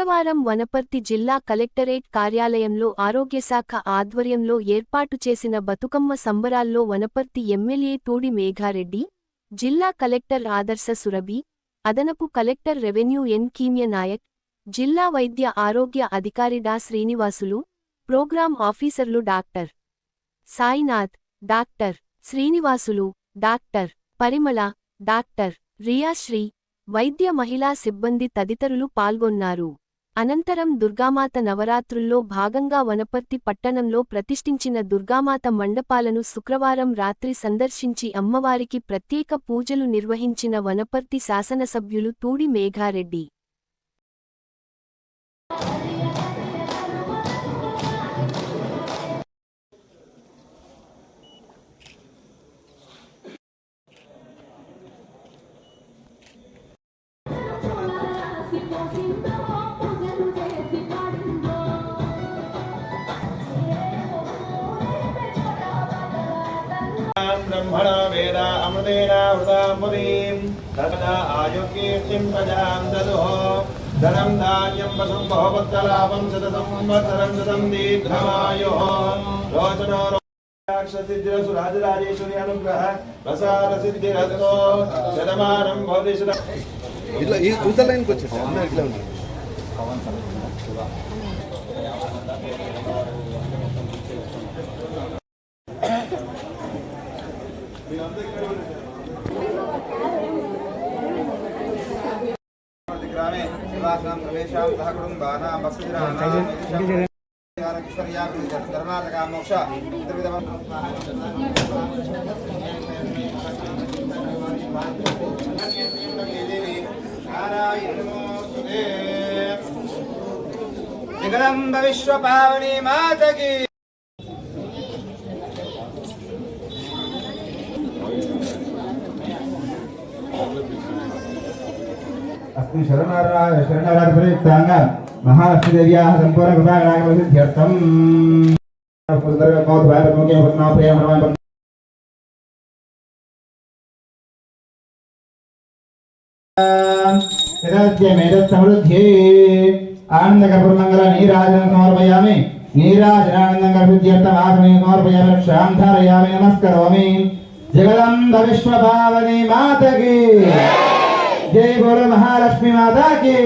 శుక్రవారం వనపర్తి జిల్లా కలెక్టరేట్ కార్యాలయంలో ఆరోగ్యశాఖ ఆధ్వర్యంలో ఏర్పాటు చేసిన బతుకమ్మ సంబరాల్లో వనపర్తి ఎమ్మెల్యే తూడి మేఘారెడ్డి జిల్లా కలెక్టర్ ఆదర్శ సురభి అదనపు collector revenue N Keemya Naik జిల్లా వైద్య ఆరోగ్య అధికారి డా శ్రీనివాసులు ప్రోగ్రాం ఆఫీసర్లు doctor Sainath doctor Srinivasulu doctor Parimala doctor Riyasri వైద్య మహిళా సిబ్బంది తదితరులు పాల్గొన్నారు. అనంతరం దుర్గామాత నవరాత్రుల్లో భాగంగా వనపర్తి పట్టణంలో ప్రతిష్ఠించిన దుర్గామాత మండపాలను శుక్రవారం రాత్రి సందర్శించి అమ్మవారికి ప్రత్యేక పూజలు నిర్వహించిన వనపర్తి శాసనసభ్యులు తూడి మేఘారెడ్డి. अमृतेन हृदाम्बुदीं तदा आयुकीर्तिं प्रजां ददुः धनं धान्यं वसुं बहुपुत्रलाभं शतसंवत्सरं शतं दीर्घमायुः रोचनो राजराजेश्वरी अनुग्रह प्रसाद सिद्धिरस्तो शतमानं भवति शत ఇట్లా ఈ ఉత్తర లైన్కి వచ్చేసి అందరూ ఇట్లా ఉన్నారు ग्रामे निवासां प्रवेशां सह कुटुम्बानां वसतिराणां कर्नाटका मोक्ष जगदम्ब विश्व पावनी मात की శరణారాయ శరణారాయణ ప్రయుక్తంగా మహాలక్ష్మి దేవ్యా సంపూర్ణ కృతాగ్రాగమ సిద్ధ్యర్థం సుందరగా మౌత్ భారత ముఖ్య నమస్కరోమి జగదంబ విశ్వభావని మాతకి జై గౌరవ మహాలక్ష్మి మాతాకి.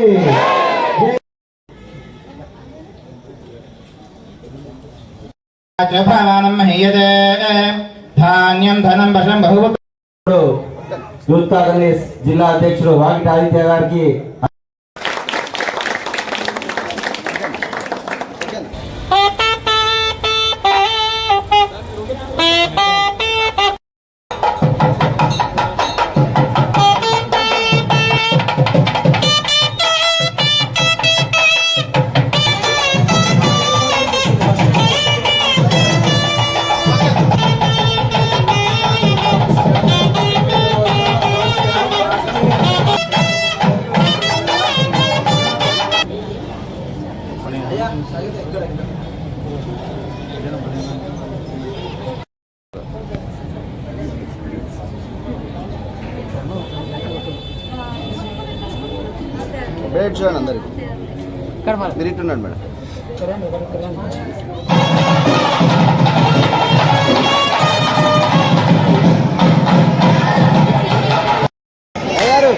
జిల్లా అధ్యక్షుడు వాకిటి ఆదిత్య గారికి బెడ్ చూడండి అందరికి. మీరు. ఇట్టున్నాడు మేడం. అయ్యారు.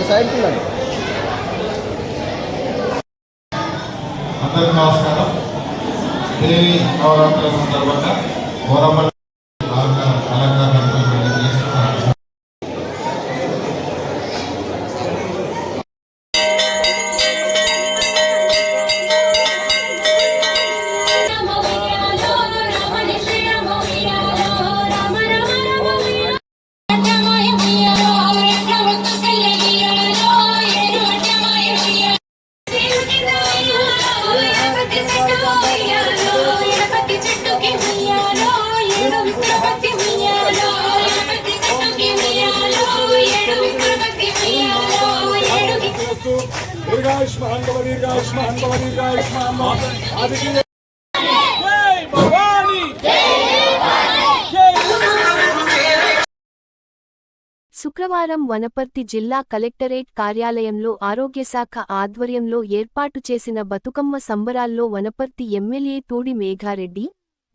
ఈ సైడ్కి ఉండండి. అందరికీ నమస్కారం. దేవి నవరాత్రుల సందర్భంగా గోరమ్మల దీర్ఘాయుష్మాన్ భవ దీర్ఘాయుష్మాన్ భవ దీర్ఘాయుష్మాన్ భవ శుక్రవారం వనపర్తి జిల్లా కలెక్టరేట్ కార్యాలయంలో ఆరోగ్యశాఖ ఆధ్వర్యంలో ఏర్పాటు చేసిన బతుకమ్మ సంబరాల్లో వనపర్తి ఎమ్మెల్యే తూడి మేఘారెడ్డి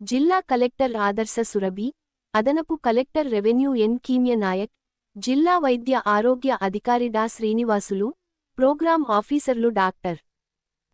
జిల్లా కలెక్టర్ ఆదర్శ సురభి అదనపు collector revenue N Keemya Naik జిల్లా వైద్య ఆరోగ్య అధికారి డా శ్రీనివాసులు ప్రోగ్రాం ఆఫీసర్లు doctor.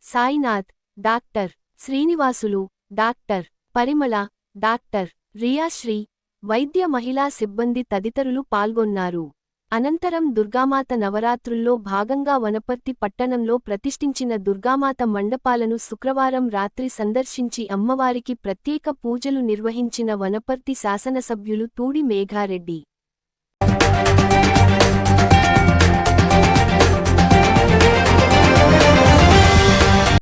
Sainath doctor. Srinivasulu doctor. Parimala doctor. Riyasri వైద్య మహిళా సిబ్బంది తదితరులు పాల్గొన్నారు. అనంతరం దుర్గామాత నవరాత్రుల్లో భాగంగా వనపర్తి పట్టణంలో ప్రతిష్ఠించిన దుర్గామాత మండపాలను శుక్రవారం రాత్రి సందర్శించి అమ్మవారికి ప్రత్యేక పూజలు నిర్వహించిన వనపర్తి శాసనసభ్యులు తూడి మేఘారెడ్డి.